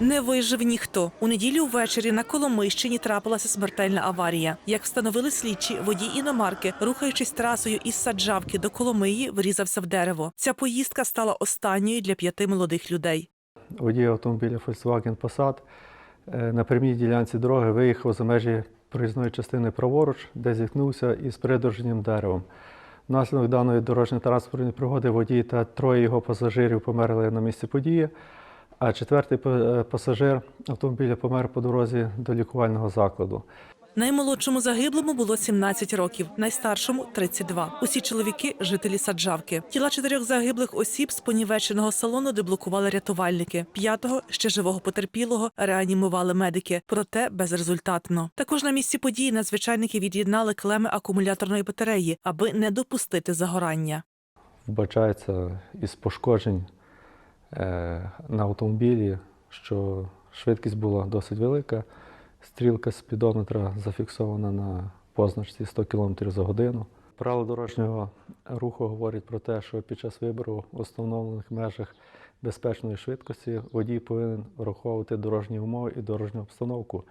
Не вижив ніхто. У неділю ввечері на Коломийщині трапилася смертельна аварія. Як встановили слідчі, водій іномарки, рухаючись трасою із Саджавки до Коломиї, врізався в дерево. Ця поїздка стала останньою для п'яти молодих людей. Водій автомобіля Volkswagen Passat е, на прямій ділянці дороги виїхав за межі проїзної частини праворуч, де зіткнувся із придорожнім деревом. Внаслідок даної дорожньо-транспортної пригоди водій та троє його пасажирів померли на місці події, а четвертий е, пасажир автомобіля помер по дорозі до лікувального закладу. Наймолодшому загиблому було 17 років, найстаршому 32. Усі чоловіки жителі Саджавки. Тіла чотирьох загиблих осіб з понівеченого салону деблокували рятувальники. П'ятого ще живого потерпілого реанімували медики, проте безрезультатно. Також на місці події надзвичайники від'єднали клеми акумуляторної батареї, аби не допустити загорання. Вбачається із пошкоджень на автомобілі, що швидкість була досить велика. Стрілка спідометра зафіксована на позначці 100 км за годину. Правила дорожнього руху говорять про те, що під час вибору в установлених межах безпечної швидкості водій повинен враховувати дорожні умови і дорожню обстановку.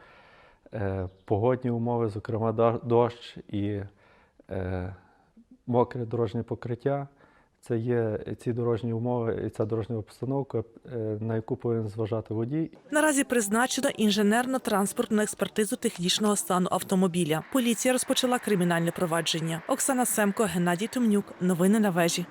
Е, Погодні умови, зокрема дощ і е, мокре дорожнє покриття. Це є ці дорожні умови і ця дорожня обстановка, е, на яку повинен зважати водій. Наразі призначено інженерно-транспортну експертизу технічного стану автомобіля. Поліція розпочала кримінальне провадження. Оксана Семко, Геннадій Томнюк. Новини на вежі.